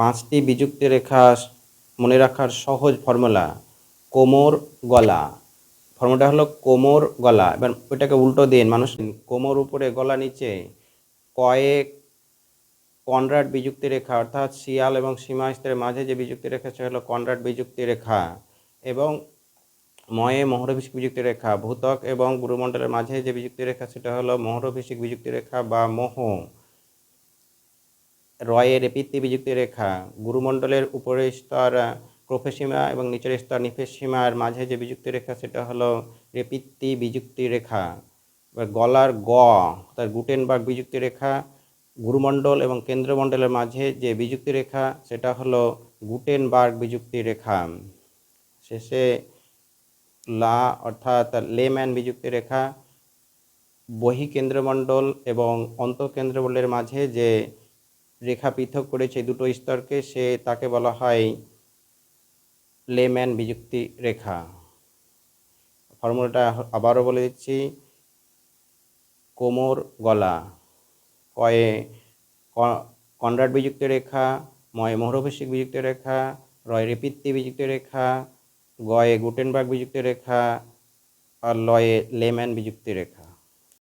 পাঁচটি বিযুক্তি রেখা মনে রাখার সহজ ফর্মুলা, কোমর গলা। ফর্মুলাটা হলো কোমর গলা। এবার ওইটাকে উল্টো দিন মানুষ কোমর উপরে, গলা নিচে, কয়েক কনরাড বিযুক্তি রেখা, অর্থাৎ শিয়াল এবং সীমা স্তরের মাঝে যে বিযুক্তি রেখা, সেটা হলো কনরাড বিযুক্তি রেখা। এবং ময়ে মহরভিষিক বিযুক্তি রেখা, ভূতক এবং গুরুমণ্ডলের মাঝে যে বিযুক্তি রেখা, সেটা হলো মহরভিষিক বিযুক্তি রেখা বা মোহ। রয়ে রেপিত্তি বিযুক্তি রেখা গুরুমণ্ডলের উপরের স্তর ক্রোফেসীমা এবং নিচের স্তর নিফেসীমার মাঝে যে বিযুক্তি রেখা, সেটা হলো রেপিত্তি বিযুক্তি রেখা। এবার গলার গ অর্থাৎ গুটেনবার্গ বিযুক্তি রেখা, গুরুমণ্ডল এবং কেন্দ্রমণ্ডলের মাঝে যে বিযুক্তি রেখা, সেটা হলো গুটেনবার্গ বিযুক্তি রেখা। শেষে লা, অর্থাৎ লেম্যান বিযুক্তি রেখা, বহিকেন্দ্রমণ্ডল এবং অন্তঃকেন্দ্রমণ্ডলের মাঝে যে রেখা পৃথক করেছে দুটো স্তরকে, সে তাকে বলা হয় লেম্যান বিযুক্তি রেখা। ফর্মুলাটা আবারও বলে দিচ্ছি। কোমর গলা, কয়ে কনরাড বিযুক্ত রেখা, ময়ে মোহরভিষিক বিযুক্ত রেখা, রয় রেপিত্তি বিযুক্ত রেখা, গয়ে গুটেনবার্গ বিযুক্ত রেখা আর লয়ে লেম্যান বিযুক্তি রেখা।